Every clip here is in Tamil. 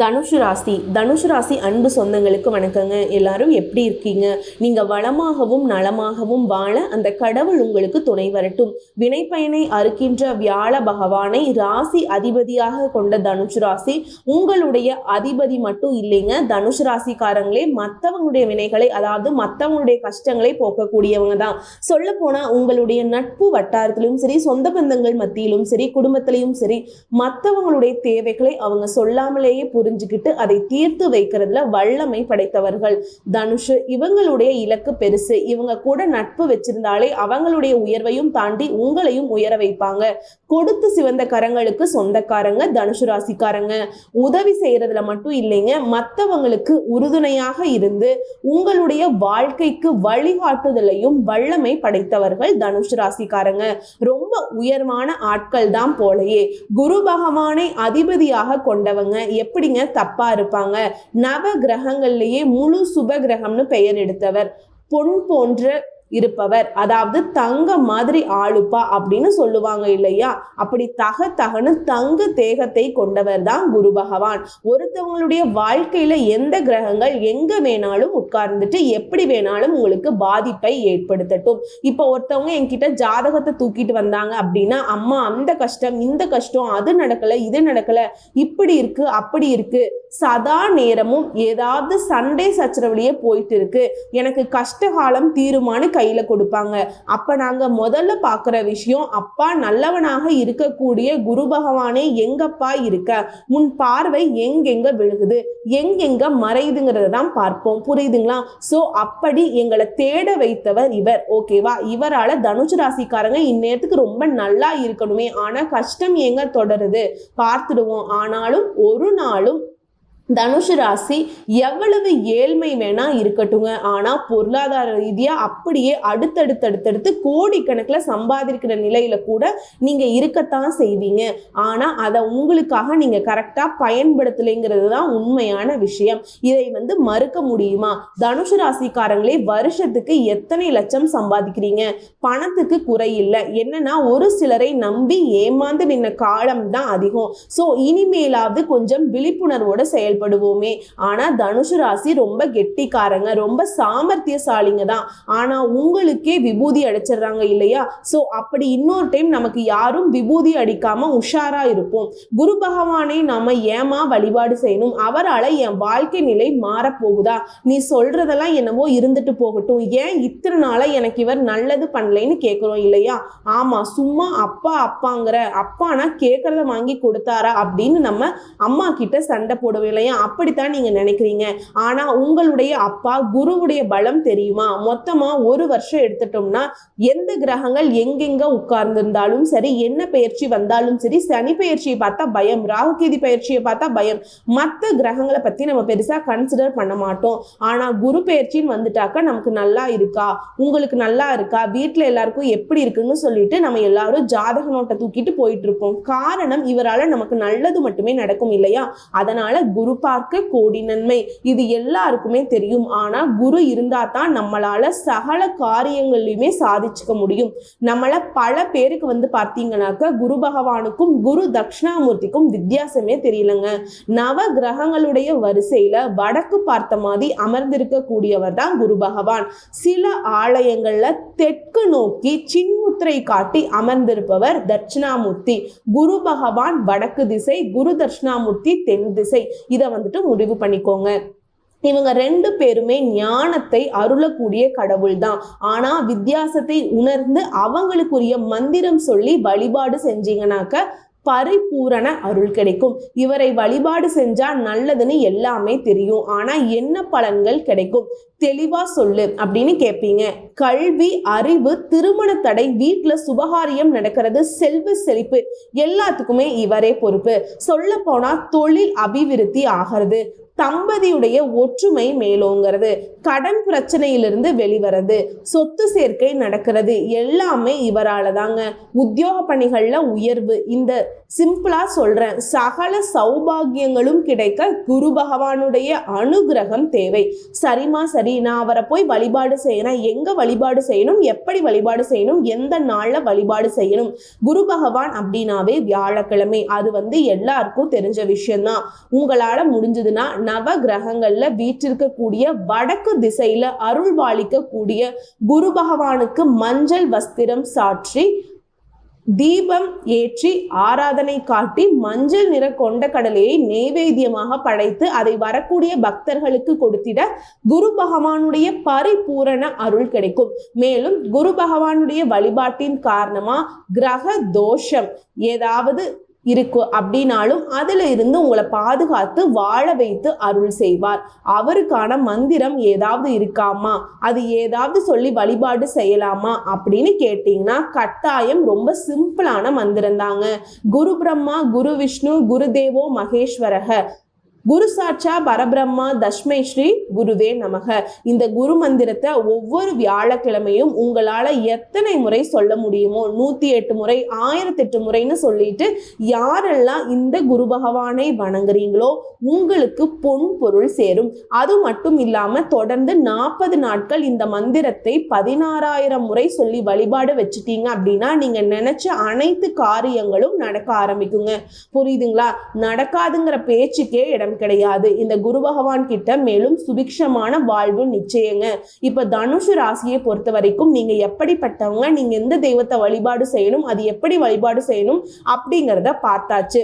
தனுஷு ராசி தனுஷு ராசி அன்பு சொந்தங்களுக்கு வணக்கங்க. எல்லாரும் எப்படி இருக்கீங்க? நீங்க வளமாகவும் நலமாகவும் வாழ அந்த கடவுள் உங்களுக்கு துணை வரட்டும். வினைப்பயனை அறுக்கின்ற வியாழ பகவானை ராசி அதிபதியாக கொண்ட தனுஷு ராசி உங்களுடைய அதிபதி மட்டும் இல்லைங்க. தனுஷு ராசிக்காரங்களே மற்றவங்களுடைய வினைகளை அதாவது மற்றவங்களுடைய கஷ்டங்களை போக்கக்கூடியவங்க தான். சொல்ல போனா உங்களுடைய நட்பு வட்டாரத்திலும் சரி சொந்த பந்தங்கள் மத்தியிலும் சரி குடும்பத்திலையும் சரி மற்றவங்களுடைய தேவைகளை அவங்க சொல்லாமலேயே புரிஞ்சுக்கிட்டு அதை தீர்த்து வைக்கிறதுல வல்லமை படைத்தவர்கள். தனுஷு இவங்களுடைய இலக்கு பெருசு. இவங்க கூட நட்பு வச்சிருந்தாலே அவங்களுடைய உயர்வையும் தாண்டி உங்களையும் உயர வைப்பாங்க. கொடுத்து சிவந்த கரங்களுக்கு சொந்தக்காரங்க தனுஷு ராசிக்காரங்க. உதவி செய்யறதுல மட்டும் இல்லைங்க மற்றவங்களுக்கு உறுதுணையாக இருந்து உங்களுடைய வாழ்க்கைக்கு வழிகாட்டுதலையும் வல்லமை படைத்தவர்கள் தனுஷு ராசிக்காரங்க. ரொம்ப உயர்வான ஆட்கள் தான் போலயே. குரு பகவானை அதிபதியாக கொண்டவங்க. எப்படிங்க? தப்பா இருப்பாங்க. நவ கிரகங்கள்லயே முழு சுப கிரகம்னு பெயர் எடுத்தவர். பொன் போன்ற இருப்பவர். அதாவது தங்க மாதிரி ஆளுப்பா அப்படின்னு சொல்லுவாங்க இல்லையா? அப்படி தக தகனு தங்க தேகத்தை கொண்டவர் தான் குரு பகவான். ஒருத்தவங்களுடைய வாழ்க்கையில எந்த கிரகங்கள் எங்க வேணாலும் உட்கார்ந்துட்டு எப்படி வேணாலும் உங்களுக்கு பாதிப்பை ஏற்படுத்தட்டும். இப்போ ஒருத்தவங்க என்கிட்ட ஜாதகத்தை தூக்கிட்டு வந்தாங்க அப்படின்னா அம்மா அந்த கஷ்டம் இந்த கஷ்டம் அது நடக்கல இது நடக்கல இப்படி இருக்கு அப்படி இருக்கு. சதா நேரமும் ஏதாவது சண்டை சச்சரவுலயே போயிட்டு இருக்கு. எனக்கு கஷ்டகாலம் தீருமானு கையில கொடுப்பாங்க. அப்ப நாங்க முதல்ல பாக்குற விஷயம் அப்பா நல்லவனாக இருக்கக்கூடிய குரு பகவானே எங்கப்பா இருக்க? உன் பார்வை எங்கெங்க விழுகுது? எங்கெங்க மறையுதுங்கிறத தான் பார்ப்போம். புரியுதுங்களா? சோ அப்படி எங்களை தேட வைத்தவர் இவர். ஓகேவா இவரால தனுசு ராசிக்காரங்க இந்நேரத்துக்கு ரொம்ப நல்லா இருக்கணுமே. ஆனா கஷ்டம் எங்க தொடருது? பார்த்துடுவோம். ஆனாலும் ஒரு நாளும் தனுஷு ராசி எவ்வளவு ஏழ்மை வேணா இருக்கட்டுங்க. ஆனால் பொருளாதார ரீதியாக அப்படியே அடுத்தடுத்து அடுத்தடுத்து கோடிக்கணக்கில் சம்பாதிக்கிற நிலையில கூட நீங்கள் இருக்கத்தான் செய்வீங்க. ஆனால் அதை உங்களுக்காக நீங்கள் கரெக்டாக பயன்படுத்தலைங்கிறது தான் உண்மையான விஷயம். இதை வந்து மறுக்க முடியுமா? தனுஷு ராசிக்காரங்களே வருஷத்துக்கு எத்தனை லட்சம் சம்பாதிக்கிறீங்க? பணத்துக்கு குறையில்லை என்னன்னா ஒரு சிலரை நம்பி ஏமாந்து நின்ன காலம் தான் அதிகம். ஸோ இனிமேலாவது கொஞ்சம் விழிப்புணர்வோட செயல் செயல்படுவோமே. ஆனால் தனுசு ராசி ரொம்ப கெட்டிக்காரங்க ரொம்ப சாமர்த்தியசாலிங்க தான். ஆனா உங்களுக்கே விபூதி அடிச்சிடுறாங்க இல்லையா? சோ அப்படி இன்னொரு டைம் நமக்கு யாரும் விபூதி அடிக்காம உஷாரா இருப்போம். குரு பகவானை நாம ஏமா வழிபாடு செய்யணும். அவரால என் வாழ்க்கை நிலை மாறப்போகுதா? நீ சொல்றதெல்லாம் என்னவோ இருந்துட்டு போகட்டும். ஏன் இத்தனை நாளா எனக்கு இவர் நல்லது பண்ணலைன்னு கேட்குறோம் இல்லையா? ஆமா சும்மா அப்பா அப்பாங்கிற அப்பானா கேட்கறத வாங்கி கொடுத்தாரா அப்படின்னு நம்ம அம்மா கிட்ட சண்டை போடுவோம் இல்லையா? அப்படித்தான் நீங்க நினைக்கிறீங்க. ஆனா உங்களுடைய அப்பா குருவுடைய பலம் தெரியுமா? மொத்தமா ஒரு வருஷம் எடுத்துட்டோம்னா எந்த கிரகங்கள் எங்கெங்க உட்கார்ந்திருந்தாலும் சரி என்ன பயிற்சி வந்தாலும் சரி சனி பயிற்சியை பார்த்தா பயம் ராகுகேதி பயிற்சியை பார்த்தா பயம். மற்ற கிரகங்களை பத்தி நம்ம பெருசா கன்சிடர் பண்ண மாட்டோம். ஆனா குரு பயிற்சின்னு வந்துட்டாக்கா நமக்கு நல்லா இருக்கா? உங்களுக்கு நல்லா இருக்கா? வீட்டுல எல்லாருக்கும் எப்படி இருக்குன்னு சொல்லிட்டு நம்ம எல்லாரும் ஜாதக நோட்டை தூக்கிட்டு போயிட்டு இருப்போம். காரணம் இவரால நமக்கு நல்லது மட்டுமே நடக்கும் இல்லையா? அதனால குரு பார்க்க கோடி நன்மை. இது எல்லாருக்குமே தெரியும். ஆனா குரு இருந்தா தான் நம்மளால சகல காரியங்களையுமே சாதிச்சுக்க முடியும். நம்மள பல பேருக்கு வந்து பார்த்தீங்கன்னாக்க குரு பகவானுக்கும் குரு தட்சிணாமூர்த்திக்கும் வித்தியாசமே தெரியலங்க. நவ கிரகங்களுடைய வரிசையில வடக்கு பார்த்த மாதிரி அமர்ந்திருக்க கூடியவர் தான் குரு பகவான். சில ஆலயங்கள்ல தெற்கு நோக்கி சின்முத்திரை காட்டி அமர்ந்திருப்பவர் தட்சிணாமூர்த்தி. குரு பகவான் வடக்கு திசை குரு தட்சிணாமூர்த்தி தென் திசை. இதை வந்துட்டு முடிவு பண்ணிக்கோங்க. இவங்க ரெண்டு பேருமே ஞானத்தை அருளக்கூடிய கடவுள் தான் ஆனா வித்தியாசத்தை உணர்ந்து அவங்களுக்குரிய மந்திரம் சொல்லி வழிபாடு செஞ்சீங்கன்னாக்க பரிபூரண அருள் கிடைக்கும். இவரை வழிபாடு செஞ்சா நல்லதுன்னு எல்லாமே தெரியும். ஆனா என்ன பலன்கள் கிடைக்கும்? தெளிவா சொல்லு அப்படின்னு கேட்பீங்க கல்வி அறிவு திருமண தடை வீட்டுல சுபகாரியம் நடக்கிறது செல்வ செழிப்பு எல்லாத்துக்குமே இவரே பொறுப்பு. சொல்ல போனா தொழில் அபிவிருத்தி ஆகிறது. தம்பதியுடைய ஒற்றுமை மேலோங்கிறது. கடன் பிரச்சனையிலிருந்து வெளிவரது. சொத்து சேர்க்கை நடக்கிறது. எல்லாமே இவரால தாங்க உத்தியோக பணிகள்ல உயர்வு. இந்த சிம்பிளா சொல்றேன். சகல சௌபாகியங்களும் கிடைக்க குரு பகவானுடைய அனுகிரகம் தேவை. சரிமா சரி. நான் அவரை போய் வழிபாடு செய்யணும் எங்க வழிபாடு செய்யணும்? எப்படி வழிபாடு செய்யணும்? எந்த நாள்ல வழிபாடு செய்யணும்? குரு பகவான் அப்படின்னாவே வியாழக்கிழமை. அது வந்து எல்லாருக்கும் தெரிஞ்ச விஷயம்தான். உங்களால முடிஞ்சதுன்னா நவ கிரகங்கள்ல வீற்றிருக்கக்கூடிய வடக்கு திசையில அருள் வாழிக்கக்கூடிய குரு பகவானுக்கு மஞ்சள் வஸ்திரம் சாற்றி தீபம் ஏற்றி ஆராதனை காட்டி மஞ்சள் நிற கொண்ட கடலையை நெய்வேத்தியமாக படைத்து அதை வரக்கூடிய பக்தர்களுக்கு கொடுத்திட குரு பகவானுடைய பரிபூரண அருள் கிடைக்கும். மேலும் குரு பகவானுடைய வழிபாட்டின் காரணமா கிரக தோஷம் ஏதாவது இருக்கு அப்படின்னாலும் அதுல இருந்து உங்களை பாதுகாத்து வாழ வைத்து அருள் செய்வார். அவருக்கான மந்திரம் ஏதாவது இருக்காமா? அது ஏதாவது சொல்லி வழிபாடு செய்யலாமா? அப்படின்னு கேட்டீங்கன்னா கட்டாயம் ரொம்ப சிம்பிளான மந்திரம் தாங்க குரு பிரம்மா குரு விஷ்ணு குரு தேவோ மகேஸ்வரக. குரு சாட்சா பரபிரம்மா தஷ்மை ஸ்ரீ குருவே நமக. இந்த குரு மந்திரத்தை ஒவ்வொரு வியாழக்கிழமையும் உங்களால எத்தனை முறை சொல்ல முடியுமோ நூத்தி எட்டு முறை ஆயிரத்தி எட்டு முறைன்னு சொல்லிட்டு யாரெல்லாம் இந்த குரு பகவானை வணங்குறீங்களோ உங்களுக்கு பொன் பொருள் சேரும். அது மட்டும் இல்லாம தொடர்ந்து நாற்பது நாட்கள் இந்த மந்திரத்தை பதினாறாயிரம் முறை சொல்லி வழிபாடு வச்சுட்டீங்க அப்படின்னா நீங்க நினைச்ச அனைத்து காரியங்களும் நடக்க ஆரம்பிக்குங்க. புரியுதுங்களா? நடக்காதுங்கிற பேச்சுக்கே இடம் கிடையாது. இந்த குரு பகவான் கிட்ட மேலும் சுபிக்ஷமான வாழ்வு நிச்சயங்க. இப்ப தனுஷு ராசியை பொறுத்த வரைக்கும் நீங்க எப்படிப்பட்டவங்க நீங்க எந்த தெய்வத்தை வழிபாடு செய்யணும் அது எப்படி வழிபாடு செய்யணும் அப்படிங்கிறத பார்த்தாச்சு.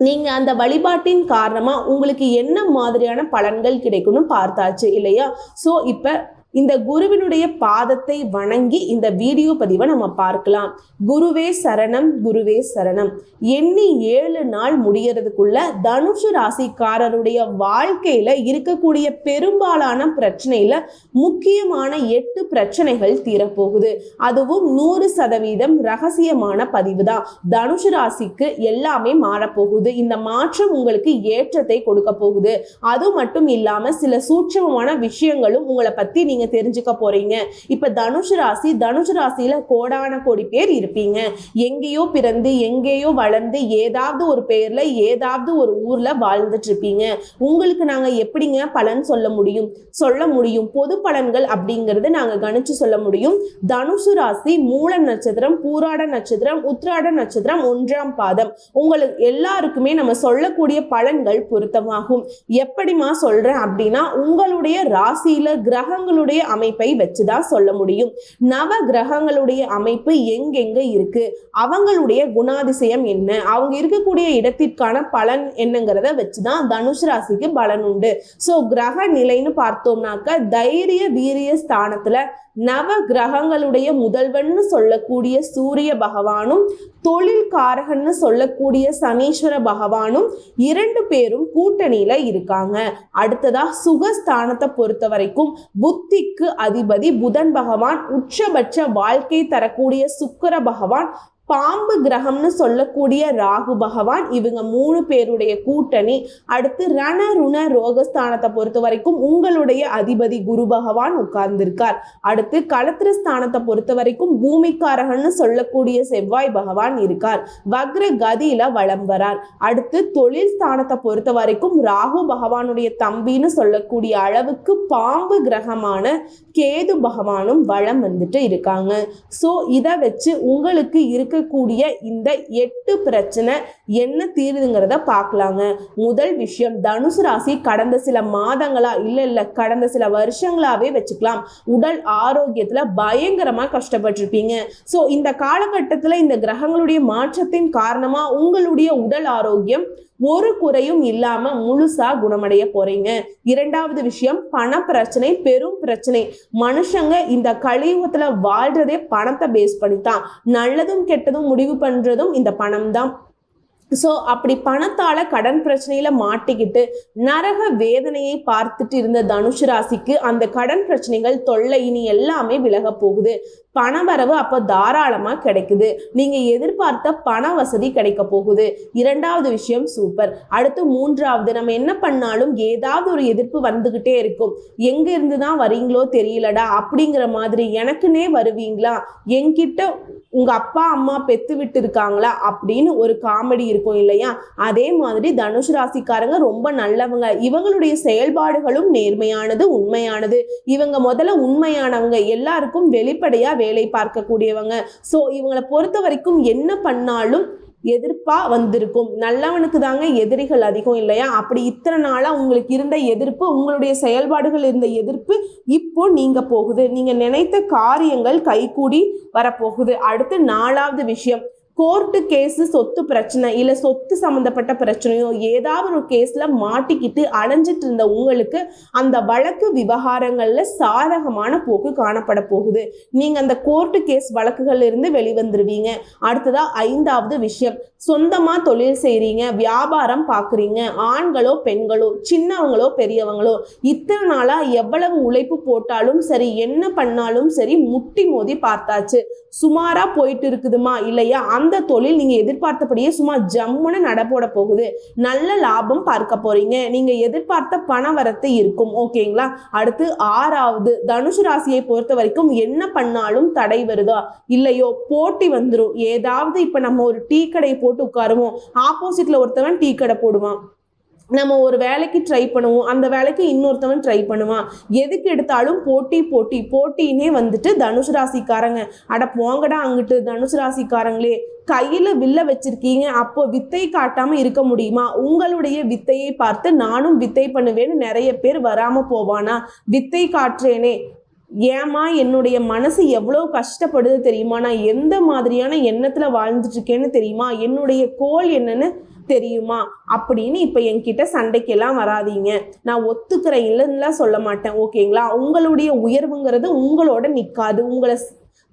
நீங்க அந்த வழிபாட்டின் காரணமா உங்களுக்கு என்ன மாதிரியான பலன்கள் கிடைக்கும்னு பார்த்தாச்சு இல்லையா? சோ இப்ப இந்த குருவினுடைய பாதத்தை வணங்கி இந்த வீடியோ பதிவை நம்ம பார்க்கலாம். குருவே சரணம் குருவே சரணம். எண்ணி ஏழு நாள் முடியறதுக்குள்ள தனுஷு ராசிக்காரருடைய வாழ்க்கையில இருக்கக்கூடிய பெரும்பாலான பிரச்சனையில முக்கியமான எட்டு பிரச்சனைகள் தீரப்போகுது. அதுவும் நூறு சதவீதம் ரகசியமான பதிவு தான் தனுஷு ராசிக்கு எல்லாமே மாறப்போகுது. இந்த மாற்றம் உங்களுக்கு ஏற்றத்தை கொடுக்க போகுது. அது மட்டும் இல்லாம சில சூட்சமமான விஷயங்களும் உங்களை பத்தி நீங்க தெரிஞ்சுக்க போறீங்க. இப்ப தனுஷ் ராசி தனுஷ் ராசியில கோடான கோடி பேர் இருப்பீங்க. எங்கேயோ பிறந்து எங்கேயோ வளர்ந்து ஏதாவது ஒரு பேர்ல ஏதாவது ஒரு ஊர்ல வாழ்ந்துட்டு இருப்பீங்க. உங்களுக்கு நாங்க எப்படிங்க பலன் சொல்ல முடியும்? சொல்ல முடியும். பொது பலன்கள் அப்படிங்கறத நாங்க கணிச்சு சொல்ல முடியும். தனுசு ராசி மூல நட்சத்திரம் பூராட நட்சத்திரம் உத்ராட நட்சத்திரம் ஒன்றாம் பாதம். உங்களுக்கு எல்லாருக்குமே நம்ம சொல்லக்கூடிய பலன்கள் பொருத்தமாகும். எப்படிமா சொல்றேன் அப்படின்னா உங்களுடைய ராசியில கிரகங்களுடைய அமைப்பை வச்சுதான் சொல்ல முடியும். நவ கிரகங்களுடைய அமைப்பு எங்கெங்க இருக்கு? அவங்களுடைய குணாதிசயம் என்ன? அவங்க இருக்கக்கூடிய இடத்திற்கான பலன் என்னங்கிறத வச்சுதான் தனுஷ் ராசிக்கு பலன் உண்டு. ஸோ கிரக நிலைன்னு பார்த்தோம்னாக்க தைரிய வீரிய ஸ்தானத்துல நவ கிரகங்களுடைய முதல்வன்னு சொல்லக்கூடிய சூரிய பகவானும் தொழில் காரகன்னு சொல்லக்கூடிய சனீஸ்வர பகவானும் இரண்டு பேரும் கூட்டணியில இருக்காங்க. அடுத்ததா சுகஸ்தானத்தை பொறுத்த வரைக்கும் புத்திக்கு அதிபதி புதன் பகவான் உச்சபட்ச வாழ்க்கை தரக்கூடிய சுக்கர பகவான் பாம்பு கிரகம்னு சொல்லக்கூடிய ராகு பகவான் இவங்க மூணு பேருடைய கூட்டணி. அடுத்து ரண ருண ரோகஸ்தானத்தை பொறுத்த வரைக்கும் உங்களுடைய அதிபதி குரு பகவான் உட்கார்ந்திருக்கார். அடுத்து களத்திர ஸ்தானத்தை பொறுத்த வரைக்கும் பூமிக்காரகன்னு சொல்லக்கூடிய செவ்வாய் பகவான் இருக்கார். வக்ர கதியில வலம் வரார். அடுத்து தொழில் ஸ்தானத்தை பொறுத்த வரைக்கும் ராகு பகவானுடைய தம்பின்னு சொல்லக்கூடிய அளவுக்கு பாம்பு கிரகமான கேது பகவானும் வளம் வந்துட்டு இருக்காங்க. ஸோ இதை வச்சு உங்களுக்கு இருக்க இருக்கக்கூடிய இந்த எட்டு பிரச்சனை என்ன தீருதுங்கிறத பார்க்கலாங்க. முதல் விஷயம் தனுசு ராசி கடந்த சில மாதங்களா இல்ல இல்ல கடந்த சில வருஷங்களாவே வச்சுக்கலாம். உடல் ஆரோக்கியத்துல பயங்கரமா கஷ்டப்பட்டிருப்பீங்க. ஸோ இந்த காலகட்டத்துல இந்த கிரகங்களுடைய மாற்றத்தின் காரணமா உங்களுடைய உடல் ஆரோக்கியம் ஒரு குறையும் இல்லாம முழுசா குணமடைய போறீங்க. இரண்டாவது விஷயம் பண பிரச்சனை பெரும் பிரச்சனை. மனுஷங்க இந்த கலியுகத்துல வாழ்றதே பணத்தை பேஸ் பண்ணித்தான். நல்லதும் கெட்டதும் முடிவு பண்றதும் இந்த பணம் தான் ஸோ அப்படி பணத்தால கடன் பிரச்சனையில மாட்டிக்கிட்டு நரக வேதனையை பார்த்துட்டு இருந்த தனுஷ் ராசிக்கு அந்த கடன் பிரச்சனைகள் தொல்லை இனி எல்லாமே விலக போகுது. பணவரவு அப்போ தாராளமாக கிடைக்குது. நீங்கள் எதிர்பார்த்த பண வசதி கிடைக்க போகுது. இரண்டாவது விஷயம் சூப்பர் அடுத்து மூன்றாவது நம்ம என்ன பண்ணாலும் ஏதாவது ஒரு எதிர்ப்பு வந்துக்கிட்டே இருக்கும். எங்க இருந்து தான் வரீங்களோ தெரியலடா அப்படிங்கிற மாதிரி எனக்குன்னே வருவீங்களா? என்கிட்ட உங்க அப்பா அம்மா பெத்து விட்டு இருக்காங்களா அப்படின்னு ஒரு காமெடி இருக்கும் இல்லையா? அதே மாதிரி தனுஷ் ராசிக்காரங்க ரொம்ப நல்லவங்க. இவங்களுடைய செயல்பாடுகளும் நேர்மையானது உண்மையானது. இவங்க முதல்ல உண்மையானவங்க. எல்லாருக்கும் வெளிப்படையா வேலை பார்க்கக்கூடியவங்க. ஸோ இவங்களை பொறுத்த வரைக்கும் என்ன பண்ணாலும் எதிர்ப்பாக வந்திருக்கும். நல்லவனுக்கு தாங்க எதிரிகள் அதிகம் இல்லையா? அப்படி இத்தனை நாளாக உங்களுக்கு இருந்த எதிர்ப்பு உங்களுடைய செயல்பாடுகள் இருந்த எதிர்ப்பு இப்போ நீங்கள் போகுது. நீங்கள் நினைத்த காரியங்கள் கைகூடி வரப்போகுது. அடுத்து நாலாவது விஷயம். கோர்ட்டு கேஸு சொத்து பிரச்சனை இல்லை சொத்து சம்மந்தப்பட்ட பிரச்சனையோ ஏதாவது ஒரு கேஸில் மாட்டிக்கிட்டு அலைஞ்சிட்டு இருந்த உங்களுக்கு அந்த வழக்கு விவகாரங்களில் சாதகமான போக்கு காணப்பட போகுது. நீங்கள் அந்த கோர்ட்டு கேஸ் வழக்குகள்லேருந்து வெளிவந்துருவீங்க. அடுத்ததாக ஐந்தாவது விஷயம் சொந்தமாக தொழில் செய்கிறீங்க வியாபாரம் பார்க்குறீங்க ஆண்களோ பெண்களோ சின்னவங்களோ பெரியவங்களோ இத்தனை நாளாக எவ்வளவு உழைப்பு போட்டாலும் சரி என்ன பண்ணாலும் சரி முட்டி மோதி பார்த்தாச்சு. சுமாராக போயிட்டு இருக்குதுமா இல்லையா? அந்த தொழில் நீங்க எதிர்பார்த்தபடியே சும்மா ஜம்முன்னு நடப்போட போகுது. நல்ல லாபம் பார்க்க போறீங்க. நீங்க எதிர்பார்த்த பண வரத்து இருக்கும். ஓகேங்களா? அடுத்து ஆறாவது தனுசு ராசியை பொறுத்த வரைக்கும் என்ன பண்ணாலும் தடை வருதா? இல்லையோ போட்டி வந்துடும் ஏதாவது இப்ப நம்ம ஒரு டீ கடையை போட்டு உட்காருவோம். ஆப்போசிட்ல ஒருத்தவன் டீ கடை போடுவான். நம்ம ஒரு வேலைக்கு ட்ரை பண்ணுவோம். அந்த வேலைக்கு இன்னொருத்தவன் ட்ரை பண்ணுவான். எதுக்கு எடுத்தாலும் போட்டி போட்டி போட்டினே வந்துட்டு தனுசு ராசிக்காரங்க. அட போங்கடா அங்கிட்டு தனுசு ராசிக்காரங்களே. கையில் வில்ல வச்சிருக்கீங்க. அப்போ வித்தை காட்டாமல் இருக்க முடியுமா? உங்களுடைய வித்தையை பார்த்து நானும் வித்தை பண்ணுவேன்னு நிறைய பேர் வராமல் போவானா? வித்தை காட்டுறேனே ஏமா என்னுடைய மனசு எவ்வளோ கஷ்டப்படுது தெரியுமா? நான் எந்த மாதிரியான எண்ணத்தில் வாழ்ந்துட்டு இருக்கேன்னு தெரியுமா? என்னுடைய கோல் என்னன்னு தெரியுமா? அப்படின்னு இப்போ என்கிட்ட சண்டைக்கெல்லாம் வராதீங்க. நான் ஒத்துக்கிறேன் இல்லைன்னுலாம் சொல்ல மாட்டேன் ஓகேங்களா? உங்களுடைய உயர்வுங்கிறது உங்களோட நிற்காது உங்களை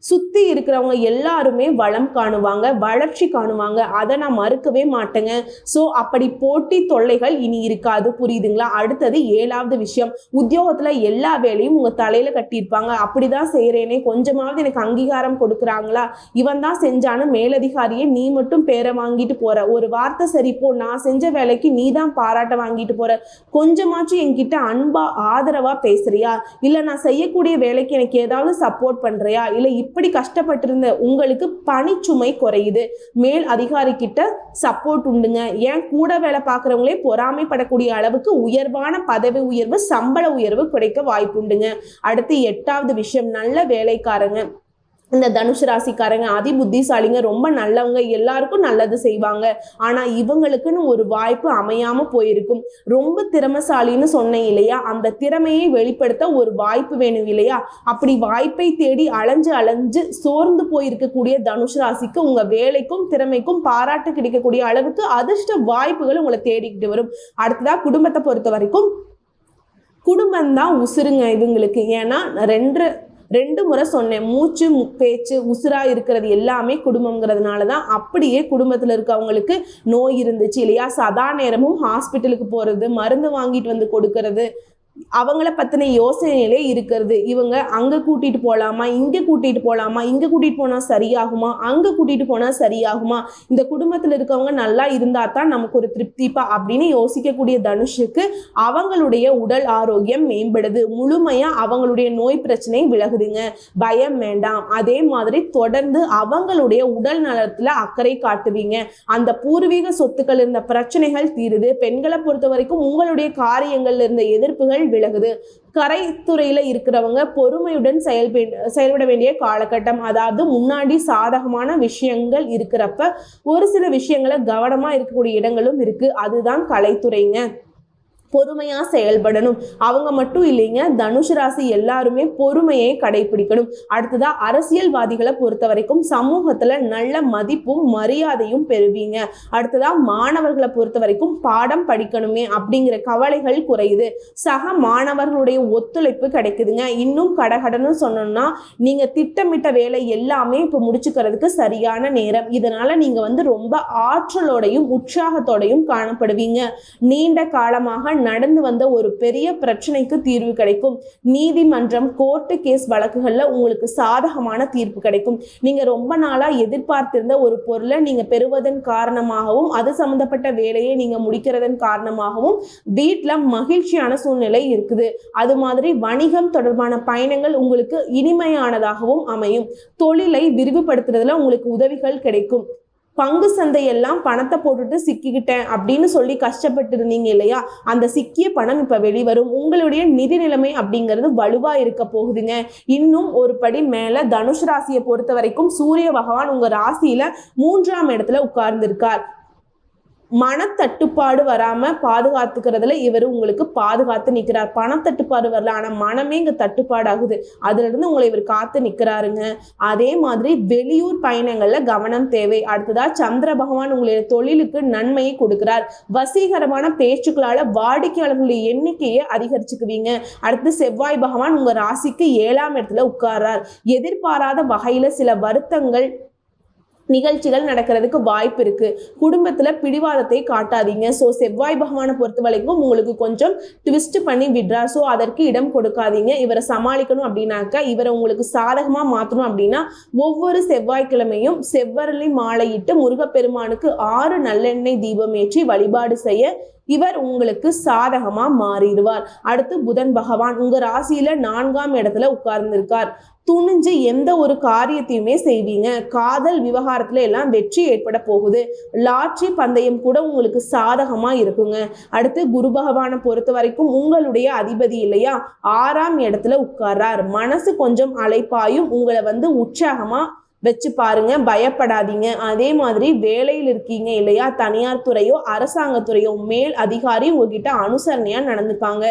சுற்றி இருக்கிறவங்க எல்லாருமே வளம் காணுவாங்க வளர்ச்சி காணுவாங்க. அதை நான் மறுக்கவே மாட்டேங்க. ஸோ அப்படி போட்டி தொல்லைகள் இனி இருக்காது. புரியுதுங்களா? அடுத்தது ஏழாவது விஷயம். உத்தியோகத்தில் எல்லா வேலையும் உங்கள் தலையில் கட்டியிருப்பாங்க. அப்படிதான் செய்கிறேனே கொஞ்சமாவது எனக்கு அங்கீகாரம் கொடுக்குறாங்களா? இவன் தான் செஞ்சான்னு மேலதிகாரியே நீ மட்டும் பேரை வாங்கிட்டு போற. ஒரு வார்த்தை சரி போ. நான் செஞ்ச வேலைக்கு நீ தான் பாராட்ட வாங்கிட்டு போற. கொஞ்சமாச்சும் என்கிட்ட அன்பா ஆதரவா பேசுறியா? இல்லை நான் செய்யக்கூடிய வேலைக்கு எனக்கு ஏதாவது சப்போர்ட் பண்றியா? இல்லை இப்படி கஷ்டப்பட்டிருந்த உங்களுக்கு பணிச்சுமை குறையுது. மேல் அதிகாரி கிட்ட சப்போர்ட் உண்டுங்க. ஏன் கூட வேலை பார்க்குறவங்களே பொறாமைப்படக்கூடிய அளவுக்கு உயர்வான பதவி உயர்வு சம்பள உயர்வு கிடைக்க வாய்ப்புண்டுங்க. அடுத்து எட்டாவது விஷயம் நல்ல வேலைக்காரங்க. இந்த தனுஷ் ராசிக்காரங்க அதி புத்திசாலிங்க ரொம்ப நல்லவங்க எல்லாருக்கும் நல்லது செய்வாங்க. ஆனா இவங்களுக்குன்னு ஒரு வாய்ப்பு அமையாம போயிருக்கும். ரொம்ப திறமசாலின்னு சொன்னேன் இல்லையா? அந்த திறமையை வெளிப்படுத்த ஒரு வாய்ப்பு வேணும் இல்லையா? அப்படி வாய்ப்பை தேடி அலைஞ்சு அலைஞ்சு சோர்ந்து போயிருக்கக்கூடிய தனுஷ் ராசிக்கு உங்க வேலைக்கும் திறமைக்கும் பாராட்டு கிடைக்கக்கூடிய அளவுக்கு அதிர்ஷ்ட வாய்ப்புகள் உங்களை தேடிக்கிட்டு வரும். அடுத்ததா குடும்பத்தை பொறுத்த வரைக்கும் குடும்பம் தான் உசுருங்க இவங்களுக்கு. ஏன்னா ரெண்டு ரெண்டு முறை சொன்னேன். மூச்சு பேச்சு உசுரா இருக்கிறது எல்லாமே குடும்பங்கிறதுனால தான் அப்படியே குடும்பத்தில் இருக்கவங்களுக்கு நோய் இருந்துச்சு. இல்லையா? சதா நேரமும் ஹாஸ்பிட்டலுக்கு போகிறது மருந்து வாங்கிட்டு வந்து கொடுக்கறது அவங்கள பற்றின யோசனையிலே இருக்கிறது. இவங்க அங்கே கூட்டிகிட்டு போகலாமா இங்கே கூட்டிகிட்டு போகலாமா இங்கே கூட்டிகிட்டு போனால் சரியாகுமா அங்கே கூட்டிகிட்டு போனால் சரியாகுமா இந்த குடும்பத்தில் இருக்கவங்க நல்லா இருந்தால் தான் நமக்கு ஒரு திருப்திப்பா அப்படின்னு யோசிக்கக்கூடிய தனுஷுக்கு அவங்களுடைய உடல் ஆரோக்கியம் மேம்படுது. முழுமையாக அவங்களுடைய நோய் பிரச்சனை விலகுதுங்க. பயம் வேண்டாம். அதே மாதிரி தொடர்ந்து அவங்களுடைய உடல் நலத்தில் அக்கறை காட்டுவீங்க. அந்த பூர்வீக சொத்துக்கள் இருந்த பிரச்சனைகள் தீருது. பெண்களை பொறுத்த வரைக்கும் உங்களுடைய காரியங்கள்ல இருந்த எதிர்ப்புகள் விலகுது கரைத்துறையில் இருக்கிறவங்க பொறுமையுடன் செயல்பே செயல்பட வேண்டிய காலகட்டம். அதாவது முன்னாடி சாதகமான விஷயங்கள் இருக்கிறப்ப ஒரு சில விஷயங்களை கவனமா இருக்கக்கூடிய இடங்களும் இருக்கு. அதுதான் கலைத்துறைங்க. பொறுமையாக செயல்படணும். அவங்க மட்டும் இல்லைங்க தனுஷ் ராசி எல்லாருமே பொறுமையை கடைபிடிக்கணும் அடுத்ததா அரசியல்வாதிகளை பொறுத்த வரைக்கும் சமூகத்தில் நல்ல மதிப்பும் மரியாதையும் பெறுவீங்க. அடுத்ததா மாணவர்களை பொறுத்த வரைக்கும் பாடம் படிக்கணுமே அப்படிங்கிற கவலைகள் குறையுது. சக மாணவர்களுடைய ஒத்துழைப்பு கிடைக்குதுங்க. இன்னும் கடகடன்னு சொன்னோம்னா நீங்கள் திட்டமிட்ட வேலை எல்லாமே இப்போ முடிச்சுக்கிறதுக்கு சரியான நேரம். இதனால நீங்கள் வந்து ரொம்ப ஆற்றலோடையும் உற்சாகத்தோடையும் காணப்படுவீங்க. நீண்ட காலமாக நடந்து வந்த ஒரு பெரிய பிரச்சனைக்கு தீர்வு கிடைக்கும். நீதிமன்றம் கோர்ட்டு கேஸ் வழக்குகளில் உங்களுக்கு சாதகமான தீர்ப்பு கிடைக்கும். நீங்க ரொம்ப நாளா எதிர்பார்த்திருந்த ஒரு பொருளை நீங்க பெறுவதன் காரணமாகவும் அது சம்பந்தப்பட்ட வேலையை நீங்க முடிக்கிறதன் காரணமாகவும் வீட்டில் மகிழ்ச்சியான சூழ்நிலை இருக்குது. அது மாதிரி வணிகம் தொடர்பான பயணங்கள் உங்களுக்கு இனிமையானதாகவும் அமையும். தொழிலை விரிவுபடுத்துறதுல உங்களுக்கு உதவிகள் கிடைக்கும். பங்கு சந்தையெல்லாம் பணத்தை போட்டுட்டு சிக்கிக்கிட்டேன் அப்படின்னு சொல்லி கஷ்டப்பட்டு இருந்தீங்க இல்லையா? அந்த சிக்கிய பணம் இப்ப வெளிவரும். உங்களுடைய நிதி நிலைமை அப்படிங்கிறது வலுவா இருக்க போகுதுங்க. இன்னும் ஒரு படி மேல தனுஷ் ராசியை பொறுத்த வரைக்கும் சூரிய பகவான் உங்க ராசியில மூன்றாம் இடத்துல உட்கார்ந்திருக்கார். மனத்தட்டுப்பாடு வராம பாதுகாத்துக்கிறதுல இவர் உங்களுக்கு பாதுகாத்து நிற்கிறார் பணத்தட்டுப்பாடு வரல ஆனா மனமே இங்க தட்டுப்பாடாகுது. அதுல இருந்து உங்களை இவர் காத்து நிற்கிறாருங்க அதே மாதிரி வெளியூர் பயணங்கள்ல கவனம் தேவை. அடுத்ததா சந்திர பகவான் உங்களுடைய தொழிலுக்கு நன்மையை கொடுக்கிறார். வசீகரமான பேச்சுக்களால வாடிக்கையாளர்களுடைய எண்ணிக்கையை அதிகரிச்சுக்குவீங்க. அடுத்து செவ்வாய் பகவான் உங்க ராசிக்கு ஏழாம் இடத்துல உட்கார்றார். எதிர்பாராத வகையில சில வருத்தங்கள் நிகழ்ச்சிகள் நடக்கிறதுக்கு வாய்ப்பு இருக்கு. குடும்பத்துல பிடிவாதத்தை காட்டாதீங்க. ஸோ செவ்வாய் பகவானை பொறுத்த வரைக்கும் உங்களுக்கு கொஞ்சம் ட்விஸ்ட் பண்ணி விடுறார் ஸோ அதற்கு இடம் கொடுக்காதீங்க. இவரை சமாளிக்கணும் அப்படின்னாக்கா இவரை உங்களுக்கு சாதகமா மாற்றணும் அப்படின்னா ஒவ்வொரு செவ்வாய்க்கிழமையும் செவ்வரளி மாலையிட்டு முருகப்பெருமானுக்கு ஆறு நல்லெண்ணெய் தீபம் ஏற்றி வழிபாடு செய்ய இவர் உங்களுக்கு சாதகமா மாறிடுவார். அடுத்து புதன் பகவான் உங்க ராசியில நான்காம் இடத்துல உட்கார்ந்திருக்கார். துணிஞ்சு எந்த ஒரு காரியத்தையுமே செய்வீங்க. காதல் விவகாரத்துல எல்லாம் வெற்றி ஏற்பட போகுது. லாட்ரி பந்தயம் கூட உங்களுக்கு சாதகமா இருக்குங்க. அடுத்து குரு பகவானை பொறுத்த வரைக்கும் உங்களுடைய அதிபதி இல்லையா? ஆறாம் இடத்துல உட்கார்றார். மனசு கொஞ்சம் அலைப்பாயும் உங்களை வந்து உற்சாகமா வச்சு பாருங்க பயப்படாதீங்க. அதே மாதிரி வேலையில் இருக்கீங்க இல்லையா தனியார் துறையோ அரசாங்கத்துறையோ மேல் அதிகாரி உங்ககிட்ட அனுசரணையா நடந்துப்பாங்க.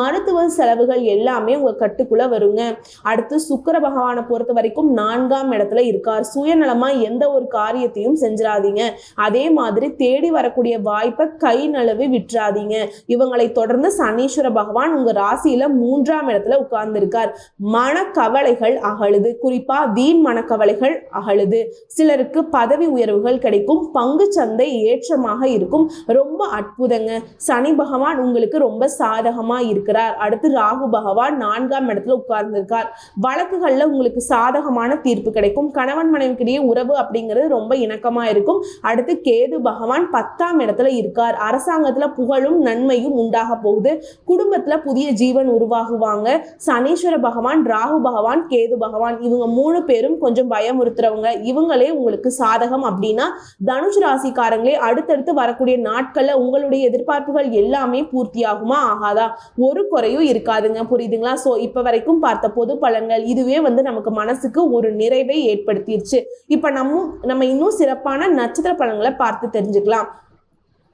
மருத்துவ செலவுகள் எல்லாமே உங்க கட்டுக்குள்ள வருங்க. அடுத்து சுக்கிர பகவானை பொறுத்த வரைக்கும் நான்காம் இடத்துல இருக்கார். சுயநலமா எந்த ஒரு காரியத்தையும் செஞ்சிடாதீங்க அதே மாதிரி தேடி வரக்கூடிய வாய்ப்பை கை நழுவி விட்டுறாதீங்க. இவங்களை தொடர்ந்து சனீஸ்வர பகவான் உங்க ராசியில மூன்றாம் இடத்துல உட்கார்ந்திருக்கார். மனக்கவலைகள் அகழுது குறிப்பா வீண் மனக்கவலைகள் அகழுது. சிலருக்கு பதவி உயர்வுகள் கிடைக்கும் பங்கு சந்தை ஏற்றமாக இருக்கும். ரொம்ப அற்புதங்க. சனி பகவான் உங்களுக்கு ரொம்ப சாதகமா இருக்கிறார். அடுத்து ராகு பகவான் நான்காம் இடத்துல உட்கார்ந்திருக்கார். வழக்குகள்ல உங்களுக்கு சாதகமான தீர்ப்பு கிடைக்கும். கணவன் மனைவிக்கிடையே உறவு அப்படிங்கிறது ரொம்ப இணக்கமா இருக்கும். அடுத்து கேது பகவான் பத்தாம் இடத்துல இருக்கார். அரசாங்கத்துல புகழும் நன்மையும் உண்டாக போகுது. குடும்பத்துல புதிய ஜீவன் உருவாகுவாங்க. சனீஸ்வர பகவான் ராகு பகவான் கேது பகவான் இவங்க மூணு பேரும் கொஞ்சம் பயம் பயமுறுத்துறவங்க இவங்களே உங்களுக்கு சாதகம் அப்படின்னா தனுஷ் ராசிக்காரங்களே அடுத்தடுத்து வரக்கூடிய நாட்கள்ல உங்களுடைய எதிர்பார்ப்புகள் எல்லாமே பூர்த்தியாகுமா? ஆகாதா? ஒரு குறையும் இருக்காதுங்க. புரியுதுங்களா? ஸோ இப்போ வரைக்கும் பார்த்த பொது பலன்கள் இதுவே வந்து நமக்கு மனசுக்கு ஒரு நிறைவை ஏற்படுத்திடுச்சு இப்போ நம்ம நம்ம இன்னும் சிறப்பான நட்சத்திர பலன்களை பார்த்து தெரிஞ்சுக்கலாம்.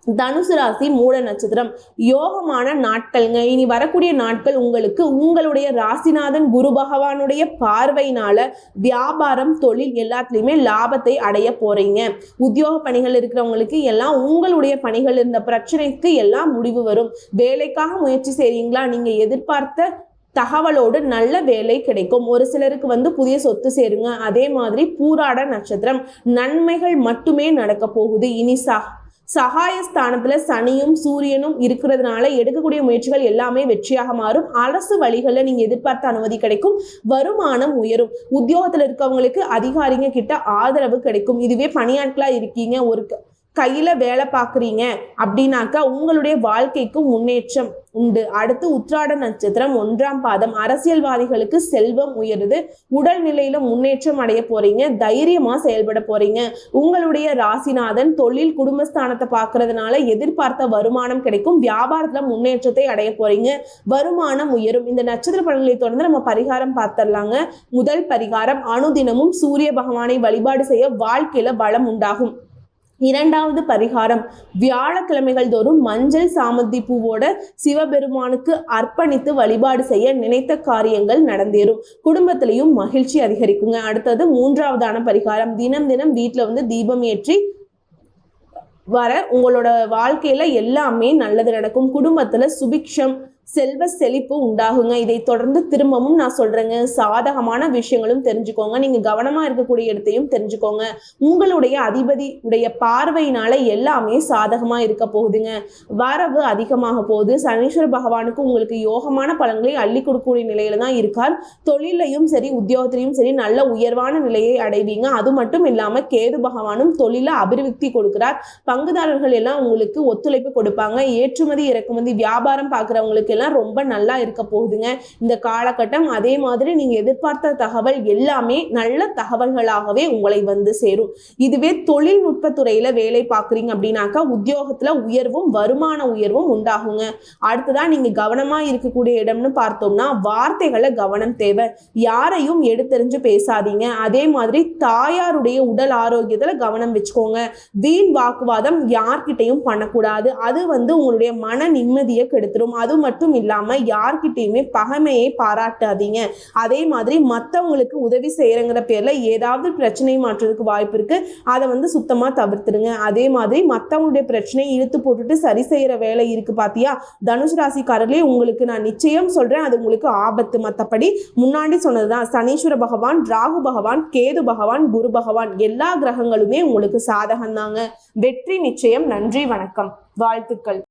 தனுசு ராசி மூட நட்சத்திரம். யோகமான நாட்கள்ங்க. இனி வரக்கூடிய நாட்கள் உங்களுக்கு உங்களுடைய ராசிநாதன் குரு பகவானுடைய பார்வையினால வியாபாரம் தொழில் எல்லாத்துலேயுமே லாபத்தை அடைய போறீங்க. உத்தியோக பணிகள் இருக்கிறவங்களுக்கு எல்லாம் உங்களுடைய பணிகள் இருந்த பிரச்சனைக்கு எல்லாம் முடிவு வரும். வேலைக்காக முயற்சி செய்றீங்களா? நீங்க எதிர்பார்த்த தகவலோடு நல்ல வேலை கிடைக்கும். ஒரு சிலருக்கு வந்து புதிய சொத்து சேருங்க. அதே மாதிரி பூராட நட்சத்திரம். நன்மைகள் மட்டுமே நடக்க போகுது. இனி சா சகாயஸ்தானத்துல சனியும் சூரியனும் இருக்கிறதுனால எடுக்கக்கூடிய முயற்சிகள் எல்லாமே வெற்றியாக மாறும். அரசு வழிகளில் நீங்க எதிர்பார்த்த அனுமதி கிடைக்கும். வருமானம் உயரும். உத்தியோகத்துல இருக்கவங்களுக்கு அதிகாரிங்க கிட்ட ஆதரவு கிடைக்கும். இதுவே பணியாட்களா இருக்கீங்க. ஒரு கையில வேலை பார்க்குறீங்க அப்படின்னாக்கா உங்களுடைய வாழ்க்கைக்கு முன்னேற்றம் உண்டு. அடுத்து உத்ராட நட்சத்திரம் ஒன்றாம் பாதம். அரசியல்வாதிகளுக்கு செல்வம் உயருது. உடல்நிலையில முன்னேற்றம் அடைய போறீங்க. தைரியமா செயல்பட போறீங்க. உங்களுடைய ராசிநாதன் தொழில் குடும்பஸ்தானத்தை பார்க்கறதுனால எதிர்பார்த்த வருமானம் கிடைக்கும். வியாபாரத்துல முன்னேற்றத்தை அடைய போறீங்க. வருமானம் உயரும். இந்த நட்சத்திர பலன்களை தொடர்ந்து நம்ம பரிகாரம் பார்த்துடலாங்க. முதல் பரிகாரம் அனுதினமும் சூரிய பகவானை வழிபாடு செய்ய வாழ்க்கையில பலம் உண்டாகும். இரண்டாவது பரிகாரம். வியாழக்கிழமைகள் தோறும் மஞ்சள் சாமந்தி பூவோட சிவபெருமானுக்கு அர்ப்பணித்து வழிபாடு செய்ய நினைத்த காரியங்கள் நடந்தேறும். குடும்பத்திலையும் மகிழ்ச்சி அதிகரிக்குங்க. அடுத்தது மூன்றாவதான பரிகாரம். தினம் தினம் வீட்டில் வந்து தீபம் ஏற்றி வர உங்களோட வாழ்க்கையில எல்லாமே நல்லது நடக்கும். குடும்பத்துல சுபிக்ஷம் செல்வ செழிப்பு உண்டாகுங்க. இதை தொடர்ந்து திரும்பவும் நான் சொல்றேங்க. சாதகமான விஷயங்களும் தெரிஞ்சுக்கோங்க. நீங்க கவனமா இருக்கக்கூடிய இடத்தையும் தெரிஞ்சுக்கோங்க. உங்களுடைய அதிபதி உடைய பார்வையினால எல்லாமே சாதகமா இருக்க போகுதுங்க. வரவு அதிகமாக போகுது. சனீஸ்வர பகவானுக்கு உங்களுக்கு யோகமான பலன்களை அள்ளி கொடுக்கக்கூடிய நிலையில தான் இருக்கார். தொழிலையும் சரி உத்தியோகத்திலையும் சரி நல்ல உயர்வான நிலையை அடைவீங்க. அது மட்டும் இல்லாம கேது பகவானும் தொழில அபிவிருத்தி கொடுக்கிறார். பங்குதாரர்கள் எல்லாம் உங்களுக்கு ஒத்துழைப்பு கொடுப்பாங்க. ஏற்றுமதி இறக்குமதி வியாபாரம் பார்க்குறவங்களுக்கு எல்லாம் ரொம்ப நல்லா இருக்க போகுதுங்க. இந்த காலகட்டம் அதே மாதிரி நீங்க எதிர்பார்த்த தகவல் எல்லாமே நல்ல தகவல்களாகவே உங்களை வந்து சேரும். இதுவே தொழில்நுட்பத்துறையில வேலை பார்க்குறீங்க அப்படின்னாக்கா உத்தியோகத்துல உயர்வும் வருமான உயர்வும் உண்டாகுங்க. அடுத்ததா நீங்க கவனமா இருக்கக்கூடிய இடம்னு பார்த்தோம்னா வார்த்தைகளை கவனம் தேவை. யாரையும் எடுத்தெறிஞ்சு பேசாதீங்க. அதே மாதிரி தாயாருடைய உடல் ஆரோக்கியத்துல கவனம் வச்சுக்கோங்க. வீண் வாக்குவாதம் யார்கிட்டையும் பண்ணக்கூடாது. அது வந்து உங்களுடைய மன நிம்மதியை கெடுத்துரும். அது மட்டும் இல்லாம யார்கிட்டயுமே பகைமையை பாராட்டாதீங்க. அதே மாதிரி மற்றவங்களுக்கு உதவி செய்யறங்கிற பேர்ல ஏதாவது பிரச்சனை மாற்றுறதுக்கு வாய்ப்பு இருக்கு. அதை வந்து சுத்தமா தவிர்த்துடுங்க. அதே மாதிரி மற்றவங்களுடைய பிரச்சனையை இழுத்து போட்டுட்டு சரி செய்யற வேலை இருக்கு பாத்தியா? தனுஷ் ராசிக்காரர்களே உங்களுக்கு நான் நிச்சயம் சொல்றேன் அது உங்களுக்கு ஆபத்து. மற்றபடி முன்னாடி சொன்னதுதான் சனீஸ்வர பகவான் ராகு பகவான் கேது பகவான் குரு பகவான் எல்லா கிரகங்களுமே உங்களுக்கு சாதகம் தாங்க வெற்றி நிச்சயம். நன்றி வணக்கம். வாழ்த்துக்கள்.